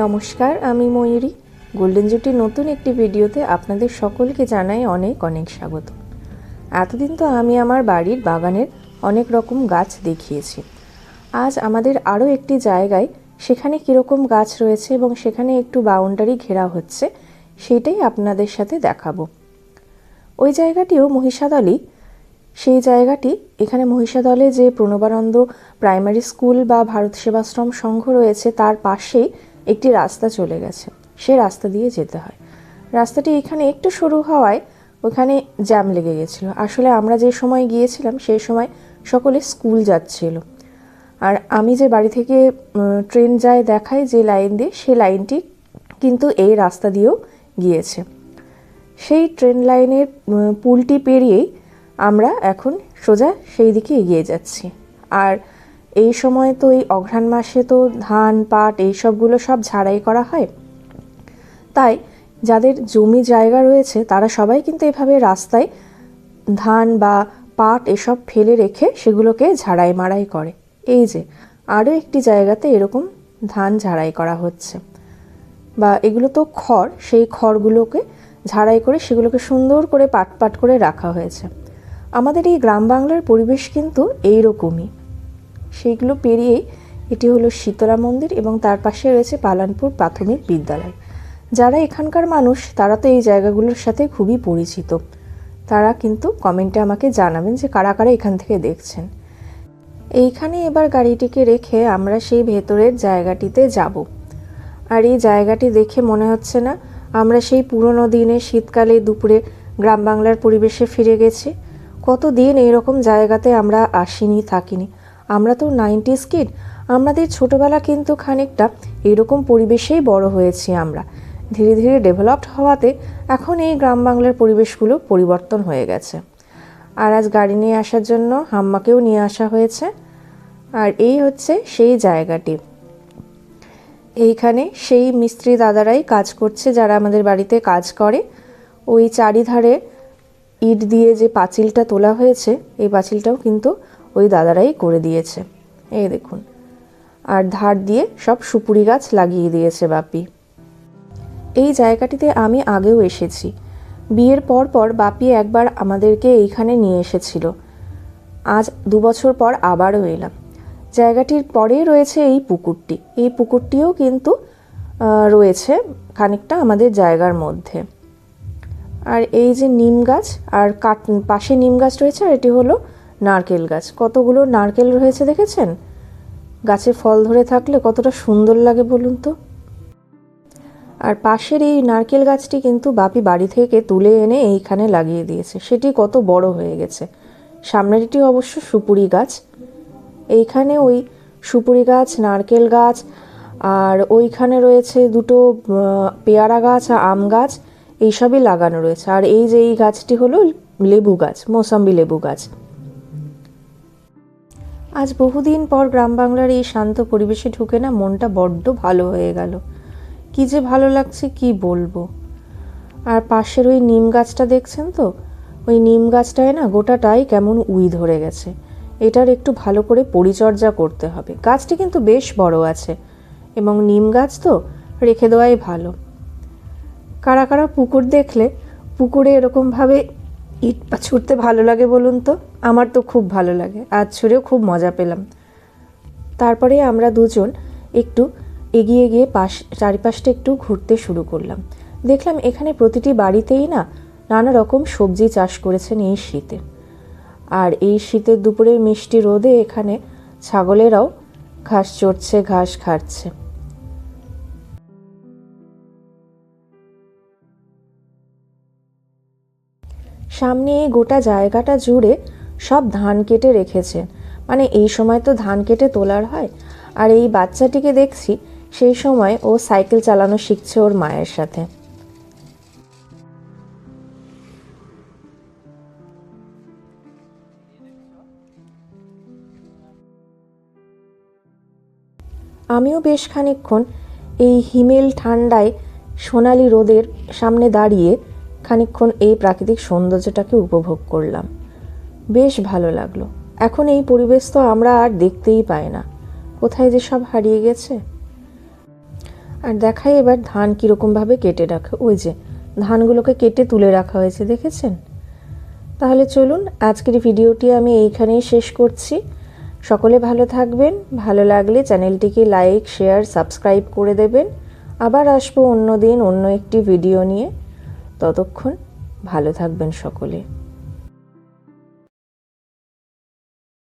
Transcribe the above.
নমস্কার, আমি ময়ূরী। গোল্ডেন জুটির নতুন একটি ভিডিওতে আপনাদের সকলকে জানাই অনেক অনেক স্বাগত। এতদিন তো আমি আমার বাড়ির বাগানের অনেক রকম গাছ দেখিয়েছি। আজ আমাদের আরও একটি জায়গায় সেখানে কীরকম গাছ রয়েছে এবং সেখানে একটু বাউন্ডারি ঘেরা হচ্ছে সেটাই আপনাদের সাথে দেখাবো। ওই জায়গাটিও মহিষাদলই সেই জায়গাটি, এখানে মহিষাদলে যে প্রণবানন্দ প্রাইমারি স্কুল বা ভারত সেবাশ্রম সংঘ রয়েছে, তার পাশেই একটি রাস্তা চলে গেছে। সে রাস্তা দিয়ে যেতে হয়। রাস্তাটি এখানে একটু সরু হওয়ায় ওখানে জ্যাম লেগে গেছিল। আসলে আমরা যে সময় গিয়েছিলাম, সেই সময় সকলে স্কুল যাচ্ছিল। আর আমি যে বাড়ি থেকে ট্রেন যায় দেখাই যে লাইন দিয়ে সেই লাইনটি কিন্তু এই রাস্তা দিয়েও গিয়েছে। সেই ট্রেন লাইনের পুলটি পেরিয়েই আমরা এখন সোজা সেই দিকে এগিয়ে যাচ্ছি। আর এই সময় তো এই অঘ্রাণ মাসে তো ধান, পাট এই সবগুলো সব ঝাড়াই করা হয়। তাই যাদের জমি জায়গা রয়েছে, তারা সবাই কিন্তু এভাবে রাস্তায় ধান বা পাট এসব ফেলে রেখে সেগুলোকে ঝাড়াই মাড়াই করে। এই যে, আরও একটি জায়গাতে এরকম ধান ঝাড়াই করা হচ্ছে। বা এগুলো তো খড়, সেই খড়গুলোকে ঝাড়াই করে সেগুলোকে সুন্দর করে পাট পাট করে রাখা হয়েছে। আমাদের এই গ্রাম বাংলার পরিবেশ কিন্তু এই রকমই সেইগুলো পেরিয়েই এটি হলো শীতলা মন্দির এবং তার পাশে রয়েছে পালানপুর প্রাথমিক বিদ্যালয়। যারা এখানকার মানুষ, তারা তো এই জায়গাগুলোর সাথে খুবই পরিচিত। তারা কিন্তু কমেন্টে আমাকে জানাবেন যে কারা কারা এখান থেকে দেখছেন। এইখানে এবার গাড়িটিকে রেখে আমরা সেই ভেতরের জায়গাটিতে যাব। আর এই জায়গাটি দেখে মনে হচ্ছে না আমরা সেই পুরনো দিনে শীতকালে দুপুরে গ্রাম বাংলার পরিবেশে ফিরে গেছি। কত দিন এইরকম জায়গাতে আমরা আসিনি, থাকিনি। আমরা তো নাইনটিস কিড, আমাদের ছোটোবেলা কিন্তু খানিকটা এরকম পরিবেশেই বড় হয়েছি আমরা। ধীরে ধীরে ডেভেলপড হওয়াতে এখন এই গ্রাম বাংলার পরিবেশগুলো পরিবর্তন হয়ে গেছে। আর আজ গাড়ি নিয়ে আসার জন্য হাম্মাকেও নিয়ে আসা হয়েছে। আর এই হচ্ছে সেই জায়গাটি। এইখানে সেই মিস্ত্রি দাদারাই কাজ করছে, যারা আমাদের বাড়িতে কাজ করে। ওই চারিধারে ইট দিয়ে যে পাঁচিলটা তোলা হয়েছে, এই পাঁচিলটাও কিন্তু ওই দাদারাই করে দিয়েছে। এই দেখুন। আর ধার দিয়ে সব সুপুরি গাছ লাগিয়ে দিয়েছে বাপি এই জায়গাটিতে আমি আগেও এসেছি। বিয়ের পর পর বাপি একবার আমাদেরকে এইখানে নিয়ে এসেছিল। আজ দু বছর পর আবারও এলাম। জায়গাটির পরেই রয়েছে এই পুকুরটি। এই পুকুরটিও কিন্তু রয়েছে খানিকটা আমাদের জায়গার মধ্যে। আর এই যে নিম গাছ আর কাট পাশে নিম গাছ রয়েছে আর এটি হলো নারকেল গাছ। কতগুলো নারকেল রয়েছে দেখেছেন? গাছে ফল ধরে থাকলে কতটা সুন্দর লাগে বলুন তো। আর পাশের এই নারকেল গাছটি কিন্তু বাপি বাড়ি থেকে তুলে এনে এইখানে লাগিয়ে দিয়েছে। সেটি কত বড় হয়ে গেছে। সামনেরটি অবশ্য সুপুরি গাছ। এইখানে ওই সুপুরি গাছ, নারকেল গাছ, আর ওইখানে রয়েছে দুটো পেয়ারা গাছ আর আম গাছ, এইসবই লাগানো রয়েছে। আর এই যে এই গাছটি হলো লেবু গাছ, মৌসাম্বি লেবু গাছ। আজ বহুদিন পর গ্রাম বাংলার এই শান্ত পরিবেশে ঢুকে না মনটা বড্ড ভালো হয়ে গেল। কি যে ভালো লাগছে, কি বলব? আর পাশের ওই নিম গাছটা দেখছেন তো? ওই নিম গাছটায় না গোটাটাই কেমন উই ধরে গেছে। এটার একটু ভালো করে পরিচর্যা করতে হবে। গাছটি কিন্তু বেশ বড় আছে এবং নিম গাছ তো রেখে দেওয়াই ভালো। কারা কারা পুকুর দেখলে পুকুরে এরকমভাবে ইট ছুটতে ভালো লাগে বলুন তো? আমার তো খুব ভালো লাগে। আজ ছুঁড়েও খুব মজা পেলাম। তারপরে আমরা দুজন একটু এগিয়ে গিয়ে পাশ, চারিপাশটা একটু ঘুরতে শুরু করলাম। দেখলাম এখানে প্রতিটি বাড়িতেই না নানা রকম সবজি চাষ করেছেন এই শীতে। আর এই শীতের দুপুরের মিষ্টি রোদে এখানে ছাগলেরাও ঘাস চড়ছে, ঘাস খাচ্ছে। সামনে এই গোটা জায়গাটা জুড়ে সব ধান কেটে রেখেছেন মানে এই সময় তো ধান কেটে তোলার হয়। আর এই বাচ্চাটিকে দেখছি সেই সময় ও সাইকেল চালানো শিখছে ওর মায়ের সাথে। আমিও বেশ খানিকক্ষণ এই হিমেল ঠান্ডায় সোনালি রোদের সামনে দাঁড়িয়ে খানিকক্ষণ এই প্রাকৃতিক সৌন্দর্যটাকে উপভোগ করলাম। বেশ ভালো লাগল। এখন এই পরিবেশ তো আমরা আর দেখতেই পাই না। কোথায় যে সব হারিয়ে গেছে? আর দেখাই এবার ধান কীরকমভাবে কেটে রাখা ওই যে, ধানগুলোকে কেটে তুলে রাখা হয়েছে, দেখেছেন? তাহলে চলুন, আজকের ভিডিওটি আমি এইখানেই শেষ করছি। সকলে ভালো থাকবেন। ভালো লাগলে চ্যানেলটিকে লাইক, শেয়ার, সাবস্ক্রাইব করে দেবেন। আবার আসব অন্য দিন অন্য একটি ভিডিও নিয়ে। ততক্ষণ ভালো থাকবেন সকলে।